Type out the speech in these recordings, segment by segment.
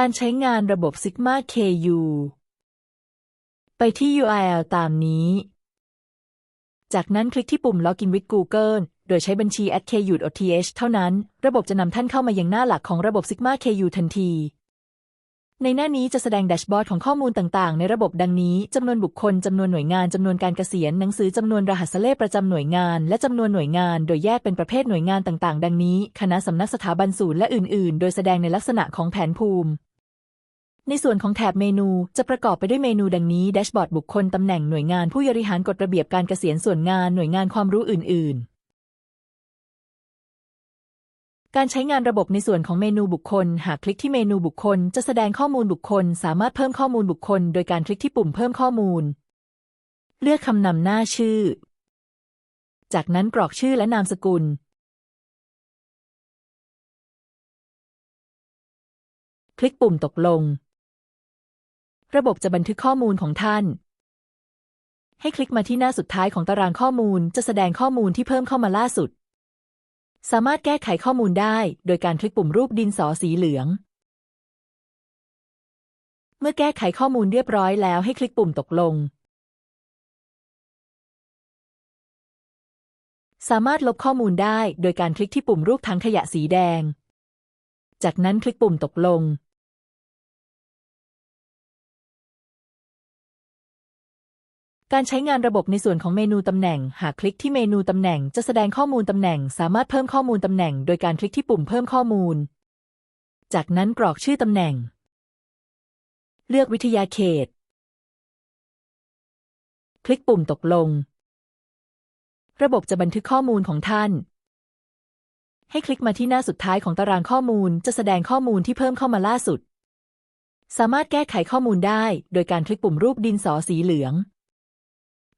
การใช้งานระบบ Sigma KU ไปที่ URL ตามนี้ จากนั้นคลิกที่ปุ่ม Login with Google โดยใช้บัญชี @ku.oth เท่านั้น ระบบจะนำท่านเข้ามายังหน้าหลักของระบบ Sigma KU ทันที ในหน้านี้จะแสดงแดชบอร์ดของข้อมูลต่างๆ ในระบบดังนี้จำนวนบุคคลจำนวนหน่วยงานจำนวนการเกษียณหนังสือจำนวนรหัสเลขประจำหน่วยงาน และจำนวนหน่วยงาน โดยแยกเป็นประเภทหน่วยงานต่างๆ ดังนี้ คณะสำนักสถาบันศูนย์และอื่น ๆ โดยแสดงในลักษณะของแผนภูมิ ในส่วนของแถบเมนูจะประกอบไปด้วยเมนูดังนี้แดชบอร์ดบุคคลตำแหน่งหน่วยงานผู้บริหารกฎระเบียบการเกษียณส่วนงานหน่วยงานความรู้อื่น ๆ การใช้งานระบบในส่วนของเมนูบุคคล หากคลิกที่เมนูบุคคล จะแสดงข้อมูลบุคคล สามารถเพิ่มข้อมูลบุคคล โดยการคลิกที่ปุ่มเพิ่มข้อมูล เลือกคำนำหน้าชื่อ จากนั้นกรอกชื่อและนามสกุลคลิกปุ่มตกลง ระบบจะบันทึกข้อมูลของท่าน ให้คลิกมาที่หน้าสุดท้ายของตารางข้อมูล จะแสดงข้อมูลที่เพิ่มเข้ามาล่าสุด สามารถแก้ไขข้อมูลได้ โดยการคลิกปุ่มรูปดินสอสีเหลือง เมื่อแก้ไขข้อมูลเรียบร้อยแล้วให้คลิกปุ่มตกลง สามารถลบข้อมูลได้ โดยการคลิกที่ปุ่มรูปถังขยะสีแดง จากนั้นคลิกปุ่มตกลง การใช้งานระบบในส่วนของเมนูตำแหน่ง หากคลิกที่เมนูตำแหน่งจะแสดงข้อมูลตำแหน่ง สามารถเพิ่มข้อมูลตำแหน่ง โดยการคลิกที่ปุ่มเพิ่มข้อมูล จากนั้นกรอกชื่อตำแหน่ง เลือกวิทยาเขต คลิกปุ่มตกลง ระบบจะบันทึกข้อมูลของท่าน ให้คลิกมาที่หน้าสุดท้ายของตารางข้อมูล จะแสดงข้อมูลที่เพิ่มเข้ามาล่าสุด สามารถแก้ไขข้อมูลได้ โดยการคลิกปุ่มรูปดินสอสีเหลือง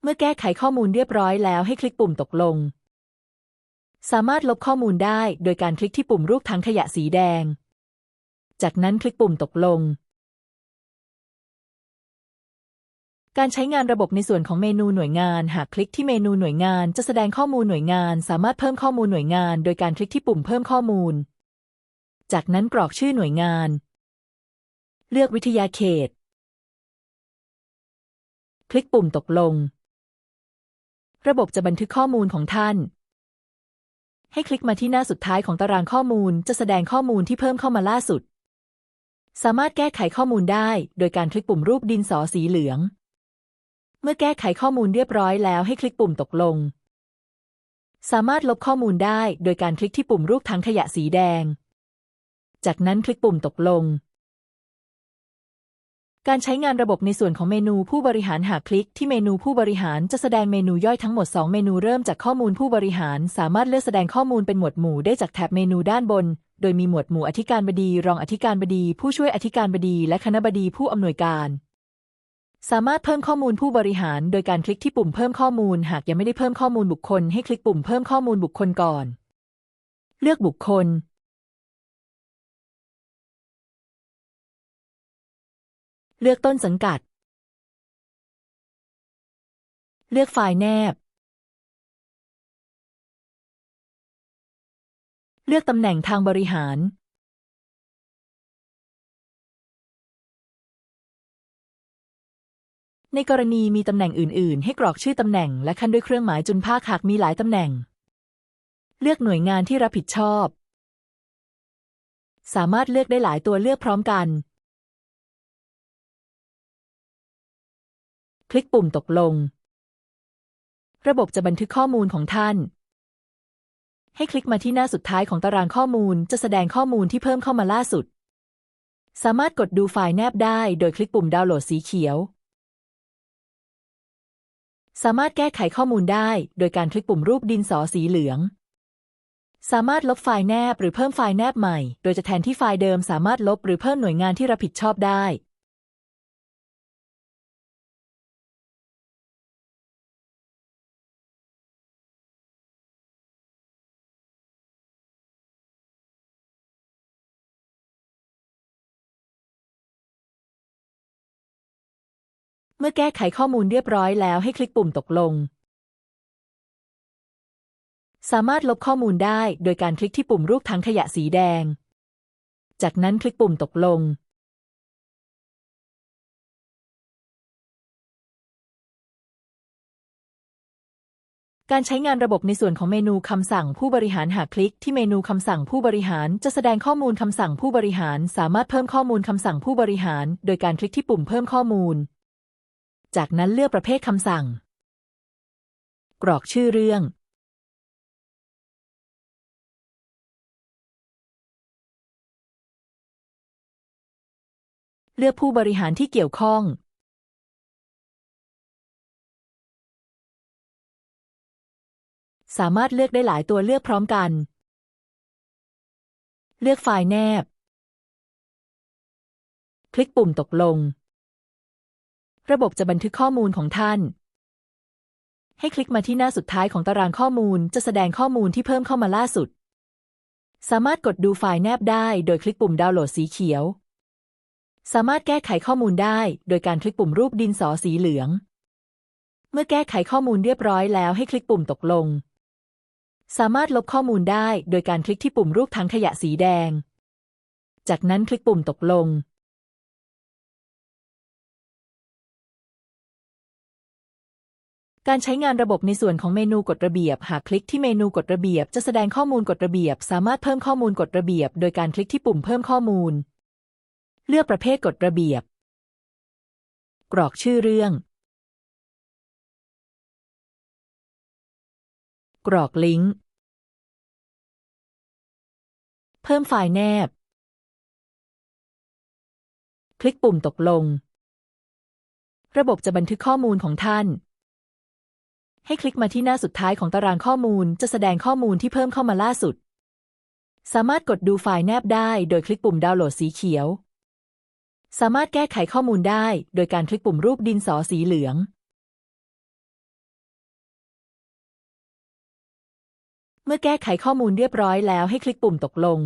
มื่อแก้ไขข้อมูลเรียบร้อยแล้วให้คลิกปุ่มตกลง สามารถลบข้อมูลได้โดยการคลิกที่ปุ่มรูปถังขยะสีแดง จากนั้นคลิกปุ่มตกลง การใช้งานระบบในส่วนของเมนูหน่วยงาน หากคลิกที่เมนูหน่วยงานจะแสดงข้อมูลหน่วยงาน สามารถเพิ่มข้อมูลหน่วยงาน โดยการคลิกที่ปุ่มเพิ่มข้อมูล จากนั้นกรอกชื่อหน่วยงาน เลือกวิทยาเขต คลิกปุ่มตกลง ระบบจะบันทึกข้อมูลของท่าน ให้คลิกมาที่หน้าสุดท้ายของตารางข้อมูล จะแสดงข้อมูลที่เพิ่มเข้ามาล่าสุด สามารถแก้ไขข้อมูลได้ โดยการคลิกปุ่มรูปดินสอสีเหลือง เมื่อแก้ไขข้อมูลเรียบร้อยแล้วให้คลิกปุ่มตกลง สามารถลบข้อมูลได้ โดยการคลิกที่ปุ่มรูปถังขยะสีแดง จากนั้นคลิกปุ่มตกลง การใช้งานระบบในส่วนของเมนูผู้บริหารหากคลิกที่เมนูผู้บริหารจะแสดงเมนูย่อยทั้งหมด 2 เมนูเริ่มจากข้อมูลผู้บริหาร สามารถเลือกแสดงข้อมูลเป็นหมวดหมู่ได้จากแถบเมนูด้านบน โดยมีหมวดหมู่อธิการบดี รองอธิการบดี ผู้ช่วยอธิการบดี และคณะบดีผู้อำนวยการ สามารถเพิ่มข้อมูลผู้บริหาร โดยการคลิกที่ปุ่มเพิ่มข้อมูล หากยังไม่ได้เพิ่มข้อมูลบุคคล ให้คลิกปุ่มเพิ่มข้อมูลบุคคลก่อน เลือกบุคคล เลือกต้นสังกัด เลือกไฟล์แนบ เลือกตำแหน่งทางบริหาร ในกรณีมีตำแหน่งอื่น ๆ ให้กรอกชื่อตำแหน่งและขั้นด้วยเครื่องหมายจุลภาคหากมีหลายตำแหน่ง เลือกหน่วยงานที่รับผิดชอบ สามารถเลือกได้หลายตัวเลือกพร้อมกัน ลิกปุ่มตกลง ระบบจะบันทึกข้อมูลของท่าน ให้คลิกมาที่หน้าสุดท้ายของตารางข้อมูลจะแสดงข้อมูลที่เพิ่มเข้ามาล่าสุด สามารถกดดูไฟล์แนบได้โดยคลิกปุ่มดาวน์โหลดสีเขียว สามารถแก้ไขข้อมูลได้โดยการคลิกปุ่มรูปดินสอสีเหลืองสามารถลบไฟล์แนบหรือเพิ่มไฟล์แนบใหม่ โดยจะแทนที่ไฟล์เดิมสามารถลบหรือเพิ่มหน่วยงานที่รับผิดชอบได้ เมื่อแก้ไขข้อมูลเรียบร้อยแล้วให้คลิกปุ่มตกลง สามารถลบข้อมูลได้โดยการคลิกที่ปุ่มรูปถังขยะสีแดง จากนั้นคลิกปุ่มตกลง การใช้งานระบบในส่วนของเมนูคำสั่งผู้บริหารหากคลิกที่เมนูคำสั่งผู้บริหาร จะแสดงข้อมูลคำสั่งผู้บริหาร สามารถเพิ่มข้อมูลคำสั่งผู้บริหาร โดยการคลิกที่ปุ่มเพิ่มข้อมูล จากนั้นเลือกประเภทคำสั่ง กรอกชื่อเรื่อง เลือกผู้บริหารที่เกี่ยวข้อง สามารถเลือกได้หลายตัวเลือกพร้อมกัน เลือกไฟล์แนบ คลิกปุ่มตกลง ระบบจะบันทึกข้อมูลของท่าน ให้คลิกมาที่หน้าสุดท้ายของตารางข้อมูล จะแสดงข้อมูลที่เพิ่มเข้ามาล่าสุด สามารถกดดูไฟล์แนบได้ โดยคลิกปุ่มดาวน์โหลดสีเขียว สามารถแก้ไขข้อมูลได้ โดยการคลิกปุ่มรูปดินสอสีเหลือง เมื่อแก้ไขข้อมูลเรียบร้อยแล้วให้คลิกปุ่มตกลง สามารถลบข้อมูลได้ โดยการคลิกที่ปุ่มรูปถังขยะสีแดง จากนั้นคลิกปุ่มตกลง การใช้งานระบบในส่วนของเมนูกฎระเบียบ หากคลิกที่เมนูกฎระเบียบ จะแสดงข้อมูลกฎระเบียบ สามารถเพิ่มข้อมูลกฎระเบียบ โดยการคลิกที่ปุ่มเพิ่มข้อมูล เลือกประเภทกฎระเบียบ กรอกชื่อเรื่อง กรอกลิงก์ เพิ่มไฟล์แนบ คลิกปุ่มตกลง ระบบจะบันทึกข้อมูลของท่าน ให้คลิกมาที่หน้าสุดท้ายของตารางข้อมูล จะแสดงข้อมูลที่เพิ่มเข้ามาล่าสุด สามารถกดดูไฟล์แนบได้โดยคลิกปุ่มดาวน์โหลดสีเขียว สามารถแก้ไขข้อมูลได้โดยการคลิกปุ่มรูปดินสอสีเหลือง เมื่อแก้ไขข้อมูลเรียบร้อยแล้วให้คลิกปุ่มตกลง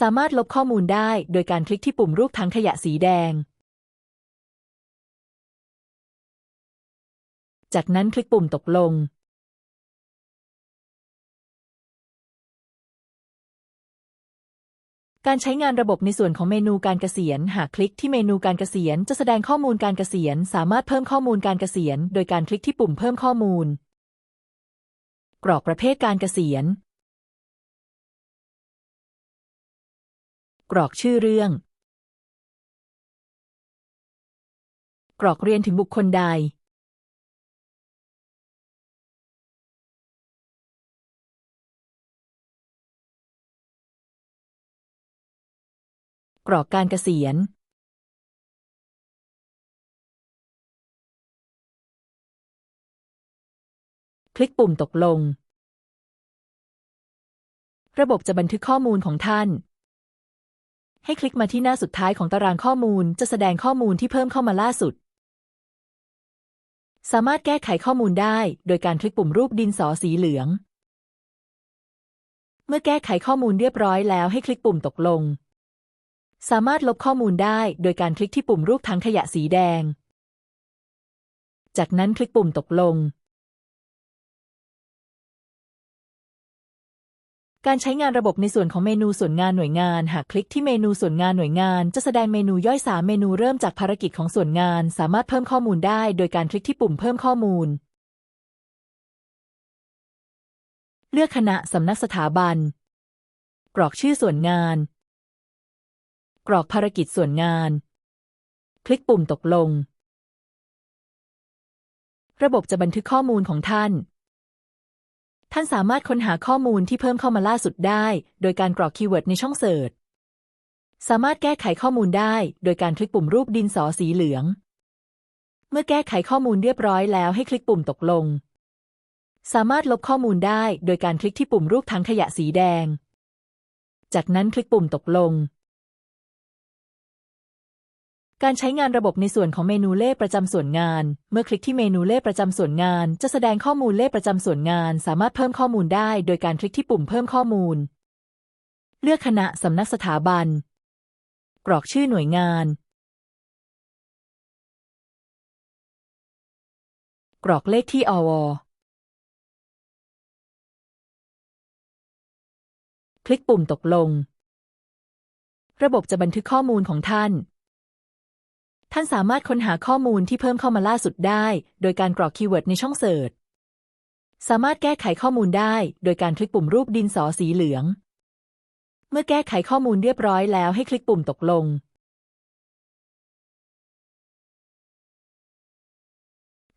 สามารถลบข้อมูลได้โดยการคลิกที่ปุ่มรูปถังขยะสีแดง จากนั้นคลิกปุ่มตกลงการใช้งานระบบในส่วนของเมนูการเกษียณ หากคลิกที่เมนูการเกษียณ จะแสดงข้อมูลการเกษียณ สามารถเพิ่มข้อมูลการเกษียณ โดยการคลิกที่ปุ่มเพิ่มข้อมูล กรอกประเภทการเกษียณ กรอกชื่อเรื่อง กรอกเรียนถึงบุคคลใด กรอกการเกษียณคลิกปุ่มตกลง ระบบจะบันทึกข้อมูลของท่าน ให้คลิกมาที่หน้าสุดท้ายของตารางข้อมูลจะแสดงข้อมูลที่เพิ่มเข้ามาล่าสุด สามารถแก้ไขข้อมูลได้โดยการคลิกปุ่มรูปดินสอสีเหลือง เมื่อแก้ไขข้อมูลเรียบร้อยแล้วให้คลิกปุ่มตกลง สามารถลบข้อมูลได้โดยการคลิกที่ปุ่มรูปถังขยะสีแดง จากนั้นคลิกปุ่มตกลง การใช้งานระบบในส่วนของเมนูส่วนงานหน่วยงาน หากคลิกที่เมนูส่วนงานหน่วยงาน จะแสดงเมนูย่อยสามเมนูเริ่มจากภารกิจของส่วนงาน สามารถเพิ่มข้อมูลได้โดยการคลิกที่ปุ่มเพิ่มข้อมูล เลือกคณะสำนักสถาบัน กรอกชื่อส่วนงาน กรอกภารกิจส่วนงาน คลิกปุ่มตกลง ระบบจะบันทึกข้อมูลของท่าน ท่านสามารถค้นหาข้อมูลที่เพิ่มเข้ามาล่าสุดได้ โดยการกรอกคีย์เวิร์ดในช่องเสิร์ช สามารถแก้ไขข้อมูลได้ โดยการคลิกปุ่มรูปดินสอสีเหลือง เมื่อแก้ไขข้อมูลเรียบร้อยแล้วให้คลิกปุ่มตกลง สามารถลบข้อมูลได้ โดยการคลิกที่ปุ่มรูปถังขยะสีแดง จากนั้นคลิกปุ่มตกลง การใช้งานระบบในส่วนของเมนูเลขประจำส่วนงาน เมื่อคลิกที่เมนูเลขประจำส่วนงาน จะแสดงข้อมูลเลขประจำส่วนงาน สามารถเพิ่มข้อมูลได้ โดยการคลิกที่ปุ่มเพิ่มข้อมูล เลือกคณะสำนักสถาบัน กรอกชื่อหน่วยงาน กรอกเลขที่อวคลิกปุ่มตกลง ระบบจะบันทึกข้อมูลของท่าน ท่านสามารถค้นหาข้อมูลที่เพิ่มเข้ามาล่าสุดได้ โดยการกรอกคีย์เวิร์ดในช่องเสิร์ช สามารถแก้ไขข้อมูลได้ โดยการคลิกปุ่มรูปดินสอสีเหลือง เมื่อแก้ไขข้อมูลเรียบร้อยแล้วให้คลิกปุ่มตกลง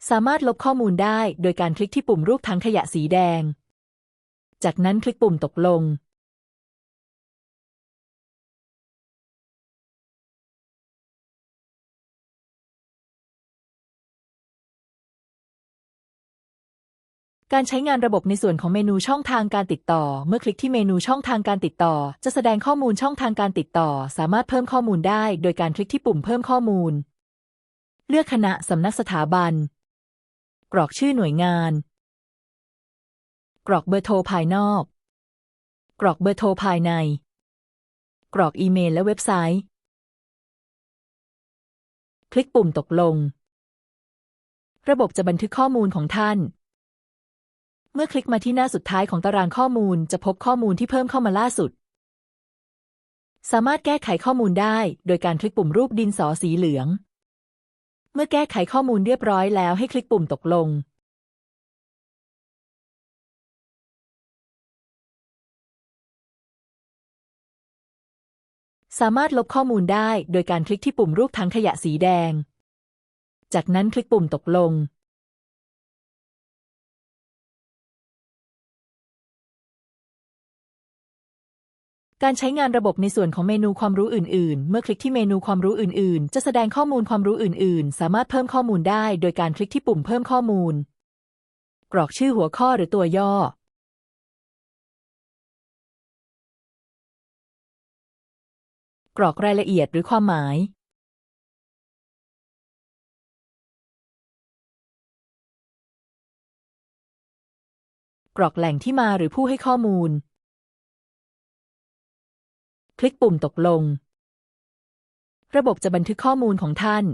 สามารถลบข้อมูลได้ โดยการคลิกที่ปุ่มรูปถังขยะสีแดง จากนั้นคลิกปุ่มตกลง การใช้งานระบบในส่วนของเมนูช่องทางการติดต่อ เมื่อคลิกที่เมนูช่องทางการติดต่อ จะแสดงข้อมูลช่องทางการติดต่อ สามารถเพิ่มข้อมูลได้ โดยการคลิกที่ปุ่มเพิ่มข้อมูล เลือกคณะสำนักสถาบัน กรอกชื่อหน่วยงาน กรอกเบอร์โทรภายนอก กรอกเบอร์โทรภายใน กรอกอีเมลและเว็บไซต์ คลิกปุ่มตกลง ระบบจะบันทึกข้อมูลของท่าน เมื่อคลิกมาที่หน้าสุดท้ายของตารางข้อมูล จะพบข้อมูลที่เพิ่มเข้ามาล่าสุด สามารถแก้ไขข้อมูลได้ โดยการคลิกปุ่มรูปดินสอสีเหลือง เมื่อแก้ไขข้อมูลเรียบร้อยแล้วให้คลิกปุ่มตกลง สามารถลบข้อมูลได้ โดยการคลิกที่ปุ่มรูปถังขยะสีแดง จากนั้นคลิกปุ่มตกลง การใช้งานระบบในส่วนของเมนูความรู้อื่น ๆ เมื่อคลิกที่เมนูความรู้อื่น ๆ จะแสดงข้อมูลความรู้อื่น ๆ สามารถเพิ่มข้อมูลได้โดยการคลิกที่ปุ่มเพิ่มข้อมูล กรอกชื่อหัวข้อหรือตัวย่อ กรอกรายละเอียดหรือความหมาย กรอกแหล่งที่มาหรือผู้ให้ข้อมูล ลิกปุ่มตกลง ระบบจะบันทึกข้อมูลของท่าน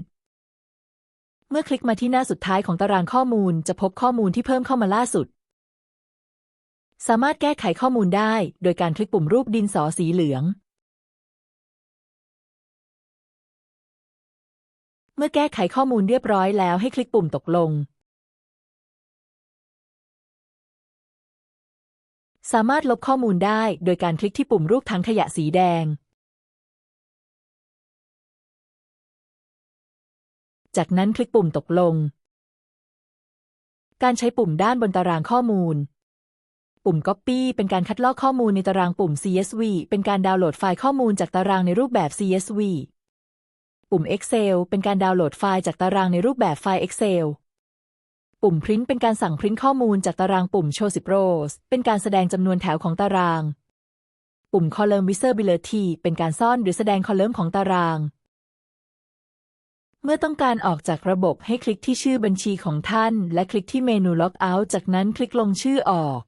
เมื่อคลิกมาที่หน้าสุดท้ายของตารางข้อมูลจะพบข้อมูลที่เพิ่มเข้ามาล่าสุด สามารถแก้ไขข้อมูลได้ โดยการคลิกปุ่มรูปดินสอสีเหลือง เมื่อแก้ไขข้อมูลเรียบร้อยแล้วให้คลิกปุ่มตกลง สามารถลบข้อมูลได้โดยการคลิกที่ปุ่มรูปถังขยะสีแดง จากนั้นคลิกปุ่มตกลง การใช้ปุ่มด้านบนตารางข้อมูล ปุ่ม Copy เป็นการคัดลอกข้อมูลในตารางปุ่ม CSV เป็นการดาวน์โหลดไฟล์ข้อมูลจากตารางในรูปแบบ CSV ปุ่ม Excel เป็นการดาวน์โหลดไฟล์จากตารางในรูปแบบไฟล์ Excel ปุ่ม Print เป็นการสั่งพริ้นข้อมูลจากตารางปุ่มโชว์สิบโรสเป็นการแสดงจำนวนแถวของตาราง ปุ่ม Column Visibility เป็นการซ่อนหรือแสดงคอลัมน์ของตาราง เมื่อต้องการออกจากระบบให้คลิกที่ชื่อบัญชีของท่าน และคลิกที่เมนู Log Out จากนั้นคลิกลงชื่อออก